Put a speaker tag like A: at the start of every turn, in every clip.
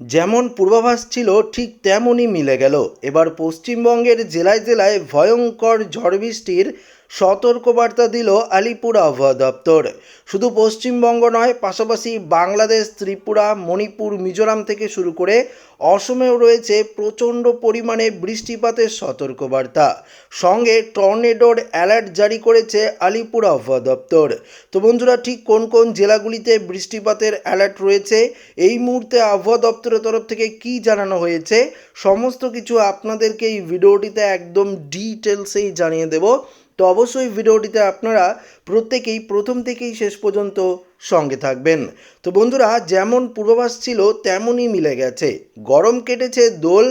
A: যেমন পূর্বাভাস ছিল ঠিক তেমনই মিলে গেল। এবার পশ্চিমবঙ্গের জেলায় জেলায় ভয়ঙ্কর ঝড় বৃষ্টির সতর্কবার্তা দিল আলিপুর আবহাওয়া দপ্তর। শুধু পশ্চিমবঙ্গ নয়, পাশাপাশি বাংলাদেশ, ত্রিপুরা, মণিপুর, মিজোরাম থেকে শুরু করে অসমেও রয়েছে প্রচণ্ড পরিমাণে বৃষ্টিপাতের সতর্কবার্তা। সঙ্গে টর্নেডোর অ্যালার্ট জারি করেছে আলিপুর আবহাওয়া দপ্তর। তো বন্ধুরা, ঠিক কোন কোন জেলাগুলিতে বৃষ্টিপাতের অ্যালার্ট রয়েছে? এই মুহূর্তে আবহাওয়া দপ্তরের তরফ থেকে কি জানানো হয়েছে? সমস্ত কিছু আপনাদেরকে এই ভিডিওটিতে একদম ডিটেলসেই জানিয়ে দেব। তো অবশ্যই ভিডিওটিতে আপনারা প্রত্যেকেই প্রথম থেকেই শেষ পর্যন্ত সঙ্গে থাকবেন। তো বন্ধুরা, যেমন পূর্বাভাস ছিল, তেমনই মিলে গেছে। গরম কেটেছে দোল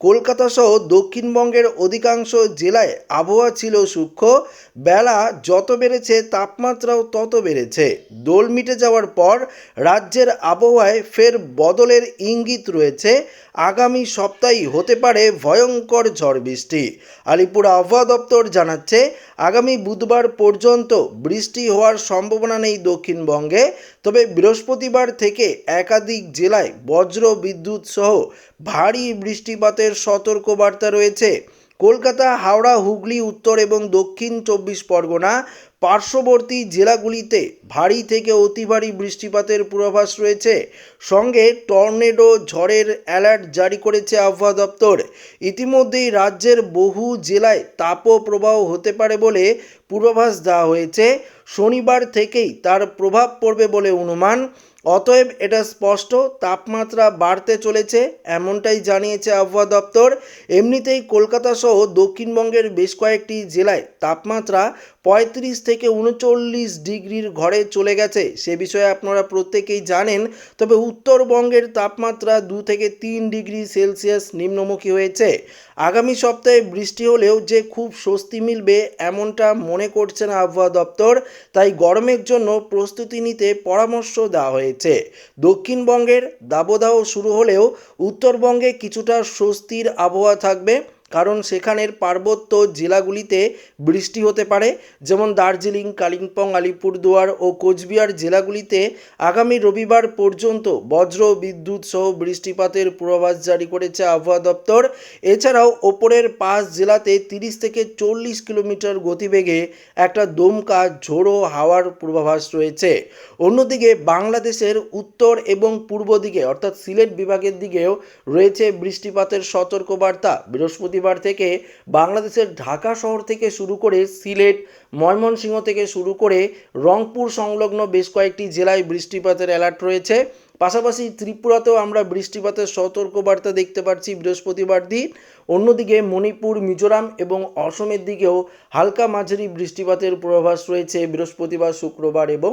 A: কলকাতা সহ দক্ষিণবঙ্গের অধিকাংশ জেলায় আবহাওয়া ছিল সূক্ষ্ম। বেলা যত বেড়েছে, তাপমাত্রাও তত বেড়েছে। দোল মিটে যাওয়ার পর রাজ্যের আবহাওয়ায় ফের বদলের ইঙ্গিত রয়েছে। আগামী সপ্তাহেই হতে পারে ভয়ঙ্কর ঝড় বৃষ্টি। আলিপুর আবহাওয়া দপ্তর জানাচ্ছে, আগামী বুধবার পর্যন্ত বৃষ্টি হওয়ার সম্ভাবনা নেই দক্ষিণবঙ্গে। তবে বৃহস্পতিবার থেকে একাধিক জেলায় বজ্র বিদ্যুৎ সহ ভারী বৃষ্টিপাতের সতর্কবার্তা রয়েছে। কলকাতা হাওড়া হুগলি উত্তর এবং দক্ষিণ চব্বিশ পরগনা পার্শ্ববর্তী জেলাগুলিতে ভারী থেকে অতি ভারী বৃষ্টিপাতের পূর্বাভাস রয়েছে। সঙ্গে টর্নেডো ঝড়ের অ্যালার্ট জারি করেছে আবহাওয়া দপ্তর। ইতিমধ্যেই রাজ্যের বহু জেলায় তাপপ্রবাহ হতে পারে বলে পূর্বাভাস দেওয়া হয়েছে। শনিবার থেকেই তার প্রভাব পড়বে বলে অনুমান। অতএব এটা স্পষ্ট, তাপমাত্রা বাড়তে চলেছে এমনটাই জানিয়েছে আবহাওয়া দপ্তর। এমনিতেই কলকাতা সহ দক্ষিণবঙ্গের বেশ কয়েকটি জেলায় তাপমাত্রা পঁয়ত্রিশ থেকে উনচল্লিশ ডিগ্রির ঘরে চলে গেছে। সে বিষয়ে আপনারা প্রত্যেকেই জানেন, তবে উত্তরবঙ্গের তাপমাত্রা দু থেকে তিন ডিগ্রি সেলসিয়াস নিম্নমুখী হয়েছে। আগামী সপ্তাহে বৃষ্টি হলেও যে খুব স্বস্তি মিলবে এমনটা মনে করছে না আবহাওয়া দপ্তর, তাই গরমের জন্য প্রস্তুতি নিতে পরামর্শ দেওয়া হয়েছে। দক্ষিণবঙ্গের দাবদাহ শুরু হলেও উত্তরবঙ্গে কিছুটা স্বস্তির আবহাওয়া থাকবে। কারণ সেখানের পার্বত্য জেলাগুলিতে বৃষ্টি হতে পারে, যেমন দার্জিলিং, কালিম্পং, আলিপুরদুয়ার ও কোচবিহার জেলাগুলিতে আগামী রবিবার পর্যন্ত বজ্র, বিদ্যুৎ সহ বৃষ্টিপাতের পূর্বাভাস জারি করেছে আবহাওয়া দপ্তর। এছাড়াও ওপরের পাঁচ জেলাতে তিরিশ থেকে চল্লিশ কিলোমিটার গতিবেগে একটা দমকা, ঝোড়ো হাওয়ার পূর্বাভাস রয়েছে। অন্যদিকে বাংলাদেশের উত্তর এবং পূর্ব দিকে, অর্থাৎ সিলেট বিভাগের দিকেও রয়েছে বৃষ্টিপাতের সতর্কবার্তা। বৃহস্পতিবার থেকে বাংলাদেশের ঢাকা শহর থেকে শুরু করে সিলেট, ময়মনসিংহ থেকে শুরু করে রংপুর সংলগ্ন বেশ কয়েকটি জেলায় বৃষ্টিপাতের অ্যালার্ট রয়েছে। পাশাপাশি ত্রিপুরাতেও আমরা বৃষ্টিপাতের সতর্কবার্তা দেখতে পাচ্ছি বৃহস্পতিবার দিন। অন্যদিকে মণিপুর, মিজোরাম এবং অসমের দিকেও হালকা মাঝারি বৃষ্টিপাতের পূর্বাভাস রয়েছে বৃহস্পতিবার, শুক্রবার এবং